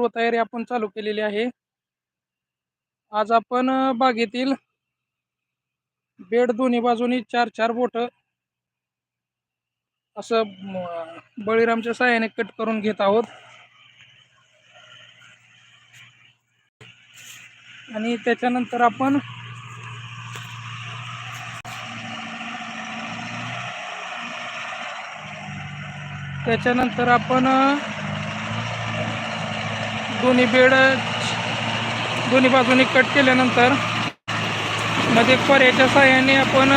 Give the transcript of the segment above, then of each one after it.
पूर्वतयारी आपण चालू केलेली आहे. आज आपण बागेतील बेड दोन्ही बाजूनी चार चार बोट असं बळीरामच्या साह्याने कट करून घेत आहोत. आणि त्याच्यानंतर आपण त्याच्यानंतर आपण दोन्ही बेड दोन्ही बाजूनी कट केल्यानंतरमध्ये पर्याच्या साह्याने आपण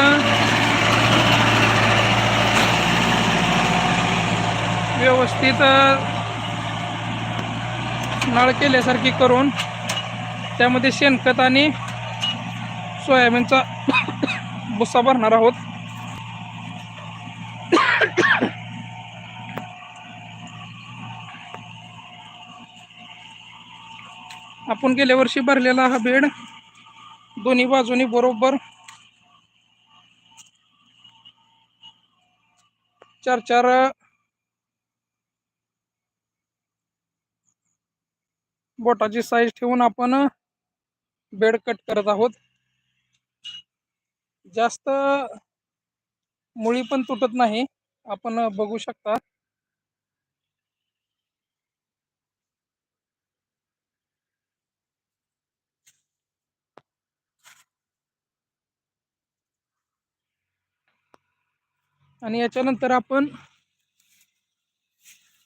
व्यवस्थित नाळ नळ केल्यासारखी करून त्यामध्ये शेणखत आणि सोयाबीनचा भुस्सा भरणार आहोत. आपण गेल्या वर्षी भरलेला हा बेड दोन्ही बाजूनी बरोबर चार चार बोटाची साईज ठेवून आपण बेड कट करत आहोत. जास्त मुळी पण तुटत नाही. आपण बघू शकता. आणि याच्यानंतर आपण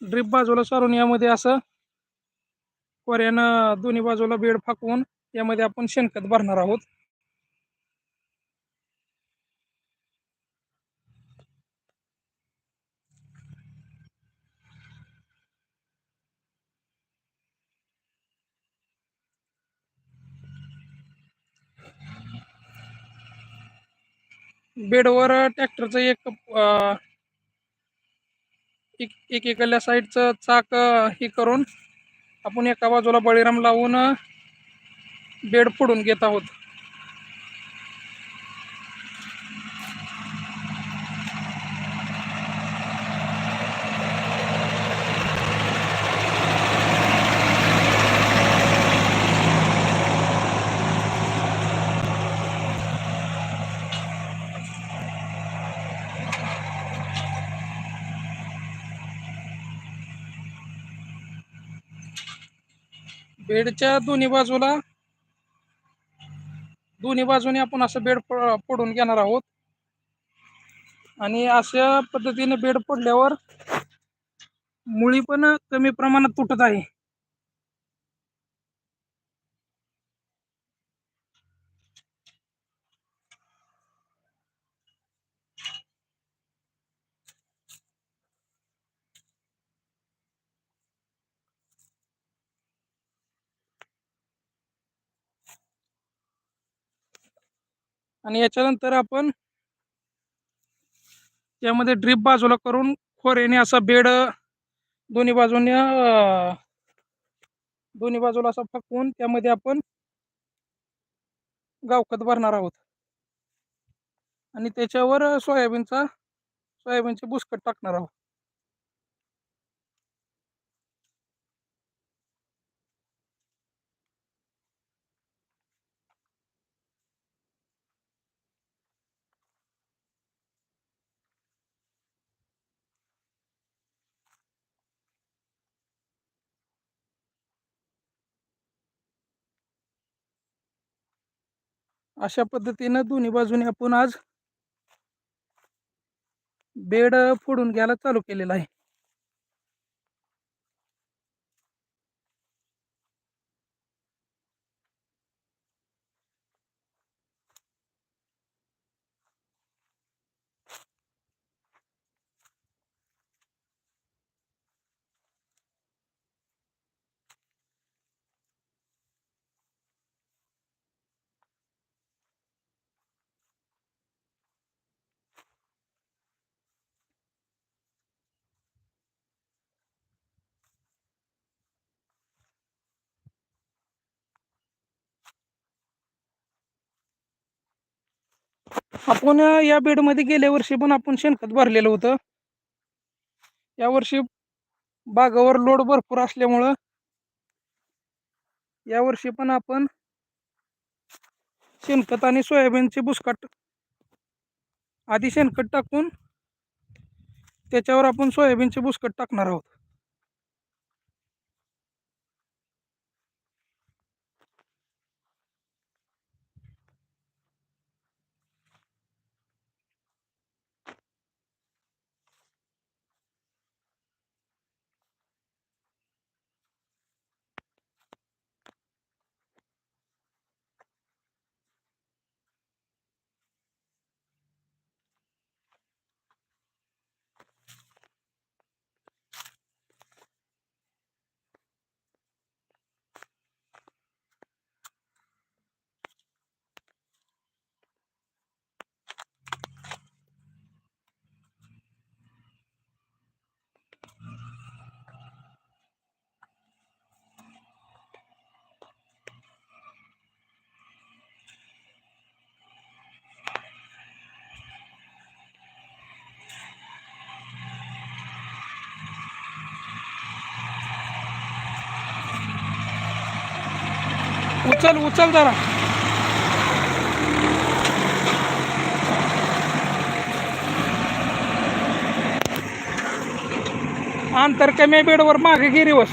ड्रिप बाजूला सारून यामध्ये असं कोऱ्यानं दोन्ही बाजूला बेड फाकवून यामध्ये आपण शेणखत भरणार आहोत. बेडवर ट्रॅक्टरचं एक अं, एक एकल्या साईडचं चाक हे करून आपण एका बाजूला बळीराम लावून बेड फोडून घेत आहोत. बेडच्या दोन्ही बाजूला दोन्ही बाजूने आपण असं बेड पडून घेणार आहोत. आणि अशा पद्धतीने बेड पडल्यावर मुळी पण कमी प्रमाणात तुटत आहे. आणि याच्यानंतर आपण यामध्ये ड्रीप बाजूला करून खोऱ्याने असा बेड दोन्ही बाजूने दोन्ही बाजूला असा फकवून त्यामध्ये आपण गावखत भरणार आहोत. आणि त्याच्यावर सोयाबीनचा सोयाबीनचे बुसकट टाकणार आहोत. अशा पद्धतीनं दोन्ही बाजूने आपण आज बेड फोडून घ्यायला चालू केलेला आहे. आपण या बेडमध्ये गेल्या वर्षी पण आपण शेणखत भरलेलं होतं. या वर्षी बागावर लोड भरपूर असल्यामुळं यावर्षी पण आपण शेणखत आणि सोयाबीनचे बुसकाट आधी शेणखत टाकून त्याच्यावर आपण सोयाबीनचे बुसकट टाकणार आहोत. उचल उचल जरा. अंतर कमी बेडवर मागे गिरीवस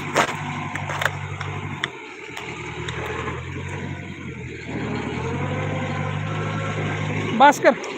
भास्कर.